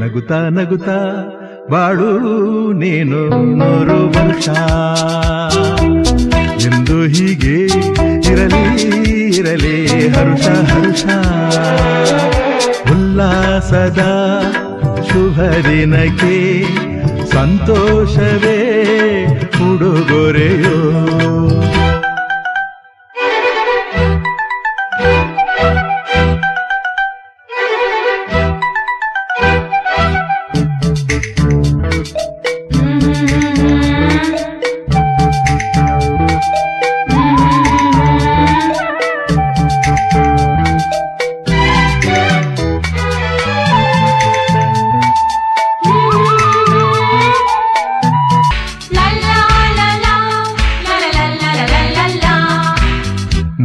ನಗುತ್ತಾ ನಗುತಾ ಬಾಳು ನೀನು ನೂರು ವರ್ಷ ಎಂದು ಹೀಗೆ ಇರಲಿ ಇರಲಿ, ಹರುಷ ಹರುಷ. ಉಲ್ಲಾಸದ ಶುಭ ದಿನಕ್ಕೆ ಸಂತೋಷವೇ ಉಡುಗೊರೆಯೋ.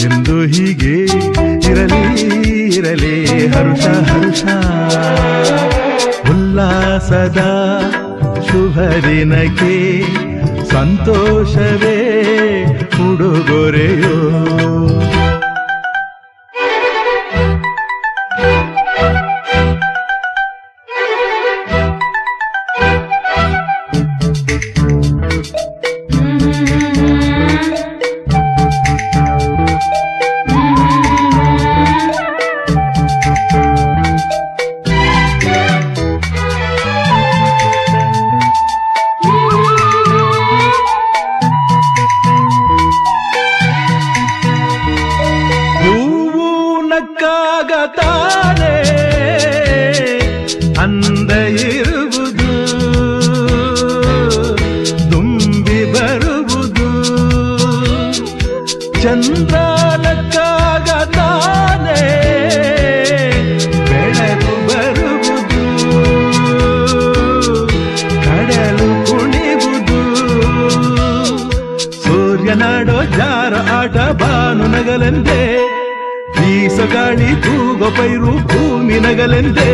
ಎಂದು ಹೀಗೆ ಇರಲಿ ಇರಲಿ ಹರುಷ ಹರುಷ. ಉಲ್ಲಾಸದ ಶುಭ ದಿನಕ್ಕೆ ಸಂತೋಷವೇ ಉಡುಗೊರೆಯೋ. ಚಂದ್ರ ನಕ್ಕಾಗ ತಾನೇ ಬೆಳಕು ಬರುವುದು, ಕಡಲು ಕುಣಿವುದು. ಸೂರ್ಯನಾಡೋ ಜಾರ ಆಟ ಬಾನು ನಗಲೆಂದೇ ಬೀಸಗಾಳಿ ತೂಗ ಪೈರು ಭೂಮಿ ನಗಲೆಂದೇ,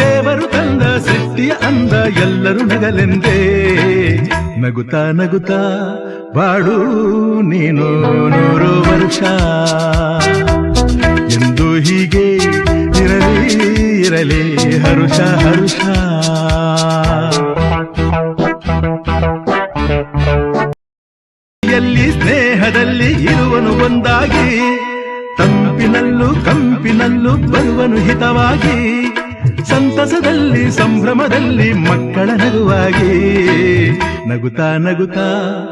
ದೇವರು ತಂದ ಸೃಷ್ಟಿಯ ಅಂದ ಎಲ್ಲರೂ ನಗಲೆಂದೇ. ನಗುತ್ತಾ ನಗುತ್ತಾ ಬಾಳು ನೀನು ನೂರು ವರ್ಷ. ಎಂದು ಹೀಗೆ ಇರಲಿ ಇರಲಿ, ಹರುಷ ಹರುಷ. ಎಲ್ಲಿ ಸ್ನೇಹದಲ್ಲಿ ಇರುವನು ಒಂದಾಗಿ, ತಂಪಿನಲ್ಲೂ ಕಂಪಿನಲ್ಲೂ ಬರುವನು ಹಿತವಾಗಿ, ಸಂತಸದಲ್ಲಿ, ಸಂಭ್ರಮದಲ್ಲಿ ಮಕ್ಕಳ ನಗುವಾಗಿ. ನಗುತ್ತಾ ನಗುತ್ತಾ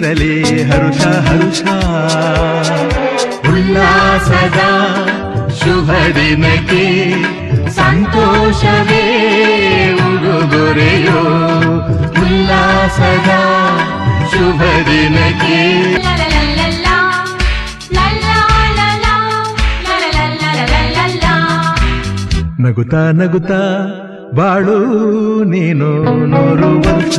ಇರಲಿ, ಹರುಷ ಹರುಷ. ಉಲ್ಲಾಸದ ಶುಭ ದಿನಕ್ಕೆ ಸಂತೋಷವೇ ಉಡುಗೊರೆಯೋ? ಉಲ್ಲಾಸದ ಶುಭ ದಿನಕ್ಕೆ ನಗುತ್ತಾ ನಗುತ್ತಾ, ಬಾಳು ನೀನು ನೋರು ವರ್ಷ.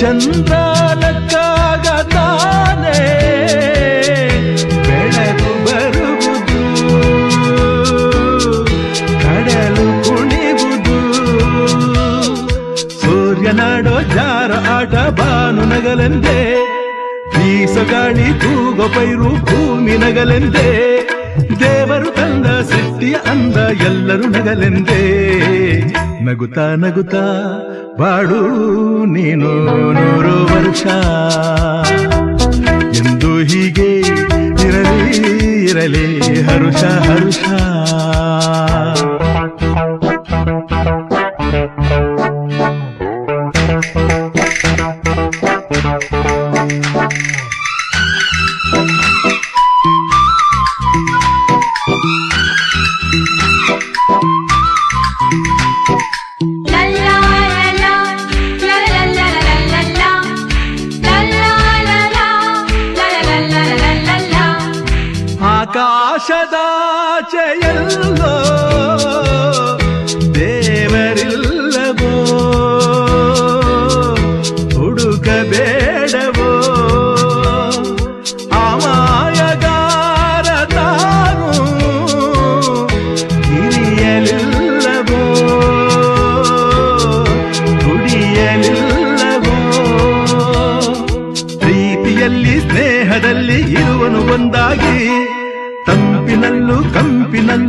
ಚಂದ್ರನಕ್ಕಾಗ ತಾನೇ ಬೆಳೆದು ಬರುವುದು. ಕಡಲು ಕುಣಿವುದು. ಸೂರ್ಯನಾಡೋ ಜಾರ ಆಟ ಬಾನು ನಗಲೆಂದೇ. ಬೀಸಗಾಳಿ ತೂಗೋ ಪೈರು ಭೂಮಿ ನಗಲೆಂದೇ. ದೇವರು ತಂದ ಸೃಷ್ಟಿಯ ಅಂದ ಎಲ್ಲರೂ ನಗಲೆಂದೇ. ನಗುತ್ತಾ ನಗುತ್ತಾ ಬಾಡು ನೀನು ನೂರು ವರ್ಷ. ಎಂದು ಹೀಗೆ ಇರಲಿ ಇರಲಿ ಹರುಷ ಹರುಷ.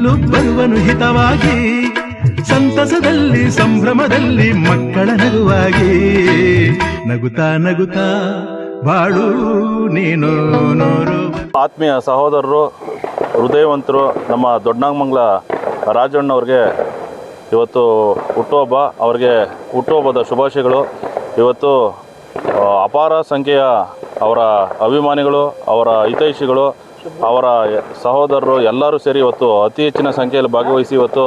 ಕಂಪಿನಲ್ಲೂ ಬರುವನು ಹಿತವಾಗಿ, ಸಂತಸದಲ್ಲಿ, ಸಂಭ್ರಮದಲ್ಲಿ, ಮಕ್ಕಳ ನಗುವಾಗಿ. ನಗುತ್ತಾ ನಗುತ್ತಾ, ಬಾಳು ನೀನು ಆತ್ಮೀಯ ಸಹೋದರರು, ಹೃದಯವಂತರು, ನಮ್ಮ ದೊಡ್ಡನಾಗಮಂಗ್ಲ ರಾಜಣ್ಣವ್ರಿಗೆ ಇವತ್ತು ಹುಟ್ಟುಹಬ್ಬ, ಅವ್ರಿಗೆ ಹುಟ್ಟುಹಬ್ಬದ ಶುಭಾಶಯಗಳು. ಇವತ್ತು ಅಪಾರ ಸಂಖ್ಯೆಯ ಅವರ ಅಭಿಮಾನಿಗಳು, ಅವರ ಹಿತೈಷಿಗಳು ಅವರ ಸಹೋದರರು ಎಲ್ಲರೂ ಸೇರಿ ಇವತ್ತು ಅತಿ ಹೆಚ್ಚಿನ ಸಂಖ್ಯೆಯಲ್ಲಿ ಭಾಗವಹಿಸಿ ಇವತ್ತು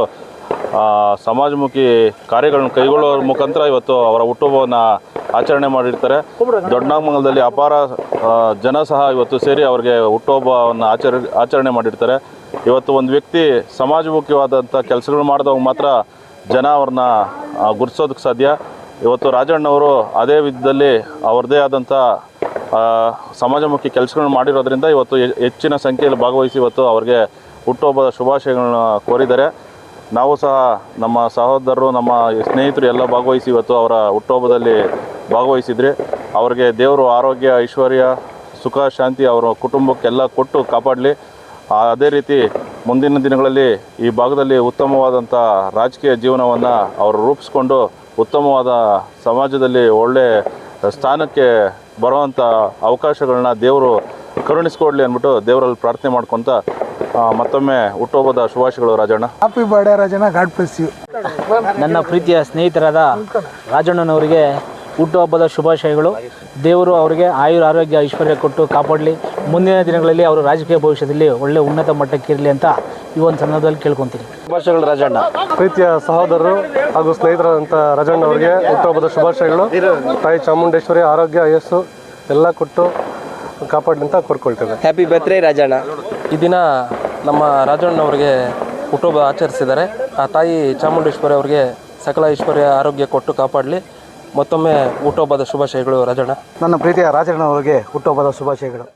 ಸಮಾಜಮುಖಿ ಕಾರ್ಯಗಳನ್ನು ಕೈಗೊಳ್ಳುವ ಮುಖಾಂತರ ಇವತ್ತು ಅವರ ಹುಟ್ಟುಹಬ್ಬವನ್ನು ಆಚರಣೆ ಮಾಡಿರ್ತಾರೆ. ದೊಡ್ಡನಾಗಮಂಗಲದಲ್ಲಿ ಅಪಾರ ಜನ ಸಹ ಇವತ್ತು ಸೇರಿ ಅವರಿಗೆ ಹುಟ್ಟುಹಬ್ಬವನ್ನು ಆಚರ, ಆಚರಣೆ ಮಾಡಿರ್ತಾರೆ. ಇವತ್ತು ಒಂದು ವ್ಯಕ್ತಿ ಸಮಾಜಮುಖಿವಾದಂಥ ಕೆಲಸಗಳು ಮಾಡಿದವಾಗ ಮಾತ್ರ ಜನ ಅವ್ರನ್ನ ಗುರ್ಸೋದಕ್ಕೆ ಸಾಧ್ಯ. ಇವತ್ತು ರಾಜಣ್ಣವರು ಅದೇ ವಿಧದಲ್ಲಿ ಅವ್ರದ್ದೇ ಆದಂಥ ಸಮಾಜಮುಖಿ ಕೆಲಸಗಳನ್ನು ಮಾಡಿರೋದ್ರಿಂದ ಇವತ್ತು ಹೆಚ್ಚಿನ ಸಂಖ್ಯೆಯಲ್ಲಿ ಭಾಗವಹಿಸಿ ಇವತ್ತು ಅವರಿಗೆ ಹುಟ್ಟುಹಬ್ಬದ ಶುಭಾಶಯಗಳನ್ನ ಕೋರಿದ್ದಾರೆ. ನಾವು ಸಹ ನಮ್ಮ ಸಹೋದರರು, ನಮ್ಮ ಸ್ನೇಹಿತರು ಎಲ್ಲ ಭಾಗವಹಿಸಿ ಇವತ್ತು ಅವರ ಹುಟ್ಟುಹಬ್ಬದಲ್ಲಿ ಭಾಗವಹಿಸಿದ್ರಿ. ಅವರಿಗೆ ದೇವರು ಆರೋಗ್ಯ, ಐಶ್ವರ್ಯ, ಸುಖ, ಶಾಂತಿ ಅವರ ಕುಟುಂಬಕ್ಕೆಲ್ಲ ಕೊಟ್ಟು ಕಾಪಾಡಲಿ. ಅದೇ ರೀತಿ ಮುಂದಿನ ದಿನಗಳಲ್ಲಿ ಈ ಭಾಗದಲ್ಲಿ ಉತ್ತಮವಾದಂಥ ರಾಜಕೀಯ ಜೀವನವನ್ನು ಅವರು ರೂಪಿಸ್ಕೊಂಡು ಉತ್ತಮವಾದ ಸಮಾಜದಲ್ಲಿ ಒಳ್ಳೆ ಸ್ಥಾನಕ್ಕೆ ಬರುವಂಥ ಅವಕಾಶಗಳನ್ನ ದೇವರು ಕರುಣಿಸ್ಕೊಡ್ಲಿ ಅಂದ್ಬಿಟ್ಟು ದೇವರಲ್ಲಿ ಪ್ರಾರ್ಥನೆ ಮಾಡ್ಕೊತ ಮತ್ತೊಮ್ಮೆ ಹುಟ್ಟುಹಬ್ಬದ ಶುಭಾಶಯಗಳು Rajanna. Happy birthday Rajanna God bless you ನನ್ನ ಪ್ರೀತಿಯ ಸ್ನೇಹಿತರಾದ ರಾಜಣ್ಣನವರಿಗೆ ಹುಟ್ಟುಹಬ್ಬದ ಶುಭಾಶಯಗಳು. ದೇವರು ಅವರಿಗೆ ಆಯುರ್ ಆರೋಗ್ಯ ಐಶ್ವರ್ಯ ಕೊಟ್ಟು ಕಾಪಾಡಲಿ. ಮುಂದಿನ ದಿನಗಳಲ್ಲಿ ಅವರು ರಾಜಕೀಯ ಭವಿಷ್ಯದಲ್ಲಿ ಒಳ್ಳೆ ಉನ್ನತ ಮಟ್ಟಕ್ಕಿರಲಿ ಅಂತ ಈ ಒಂದು ಸಂದರ್ಭದಲ್ಲಿ ಕೇಳ್ಕೊತೀನಿ. ಶುಭಾಶಯಗಳು ರಾಜಣ್ಣ. ಪ್ರೀತಿಯ ಸಹೋದರರು ಹಾಗೂ ಸ್ನೇಹಿತರಾದಂಥ ರಾಜಣ್ಣ ಅವರಿಗೆ ಹುಟ್ಟುಹಬ್ಬದ ಶುಭಾಶಯಗಳು. ತಾಯಿ ಚಾಮುಂಡೇಶ್ವರಿ ಆರೋಗ್ಯ ಆಯಸ್ಸು ಎಲ್ಲ ಕೊಟ್ಟು ಕಾಪಾಡಲಿ ಅಂತ ಕೋರ್ಕೊಳ್ತೇವೆ. Happy birthday Rajanna. ಈ ದಿನ ನಮ್ಮ ರಾಜಣ್ಣ ಅವರಿಗೆ ಹುಟ್ಟುಹಬ್ಬ ಆಚರಿಸಿದ್ದಾರೆ. ಆ ತಾಯಿ ಚಾಮುಂಡೇಶ್ವರಿ ಅವರಿಗೆ ಸಕಲ ಐಶ್ವರ್ಯ ಆರೋಗ್ಯ ಕೊಟ್ಟು ಕಾಪಾಡಲಿ. ಮತ್ತೊಮ್ಮೆ ಹುಟ್ಟುಹಬ್ಬದ ಶುಭಾಶಯಗಳು ರಾಜಣ್ಣ. ನನ್ನ ಪ್ರೀತಿಯ ರಾಜಣ್ಣ ಅವರಿಗೆ ಹುಟ್ಟುಹಬ್ಬದ ಶುಭಾಶಯಗಳು.